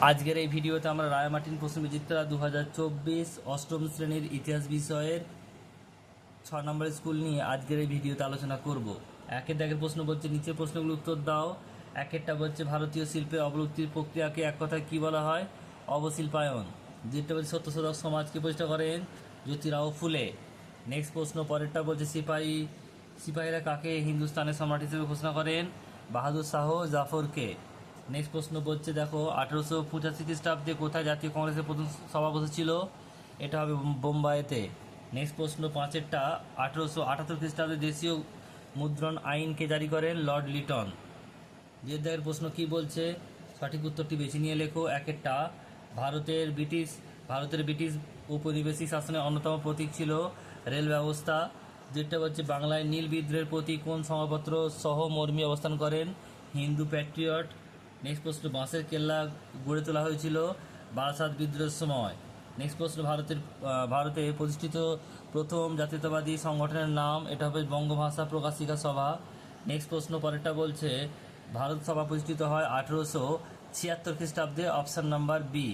আজকের এই ভিডিওতে আমরা রায়মার্টিন প্রশ্ন বিচিত্রা দু হাজার চব্বিশ অষ্টম শ্রেণির ইতিহাস বিষয়ের ছ নম্বরের স্কুল নিয়ে আজকের এই ভিডিওতে আলোচনা করব। একের দাগের প্রশ্ন বলছে, নিচের প্রশ্নগুলো উত্তর দাও। একেরটা বলছে, ভারতীয় শিল্পের অবলুপ্তির প্রক্রিয়াকে এক কথায় কী বলা হয়? অবশিল্পায়ন। যেটা বলছে সত্যশোধক সমাজকে প্রতিষ্ঠা করেন জ্যোতিরাও ফুলে। নেক্সট প্রশ্ন, পরেরটা বলছে, সিপাহী, সিপাহীরা কাকে হিন্দুস্তানের সম্রাট হিসেবে ঘোষণা করেন? বাহাদুর শাহ জাফরকে। নেক্সট প্রশ্ন বলছে, দেখো, আঠেরোশো পঁচাশি খ্রিস্টাব্দে কোথায় জাতীয় কংগ্রেসের প্রথম সভা বসেছিল? এটা হবে বোম- বোম্বাইতে। নেক্সট প্রশ্ন পাঁচেরটা, আঠেরোশো আটাত্তর খ্রিস্টাব্দে দেশীয় মুদ্রণ আইনকে জারি করেন লর্ড লিটন দেখের প্রশ্ন কি বলছে? সঠিক উত্তরটি বেছে নিয়ে লেখো। একেরটা, ভারতের ব্রিটিশ ভারতের ব্রিটিশ উপনিবেশিক শাসনের অন্যতম প্রতীক ছিল রেল ব্যবস্থা। যেটা হচ্ছে, বাংলায় নীল বিদ্রোহের প্রতি কোন সংবাদপত্র সহমর্মী অবস্থান করেন? হিন্দু প্যাট্রিয়ট নেক্সট প্রশ্ন, বাঁশের কেল্লা গড়ে তোলা হয়েছিল বারাসাত বিদ্রোহের সময়। নেক্সট প্রশ্ন, ভারতের ভারতে প্রতিষ্ঠিত প্রথম জাতীয়তাবাদী সংগঠনের নাম, এটা হবে বঙ্গভাষা প্রকাশিকা সভা। নেক্সট প্রশ্ন, পরেরটা বলছে, ভারত সভা প্রতিষ্ঠিত হয় আঠেরোশো ছিয়াত্তর খ্রিস্টাব্দে অপশান নাম্বার বি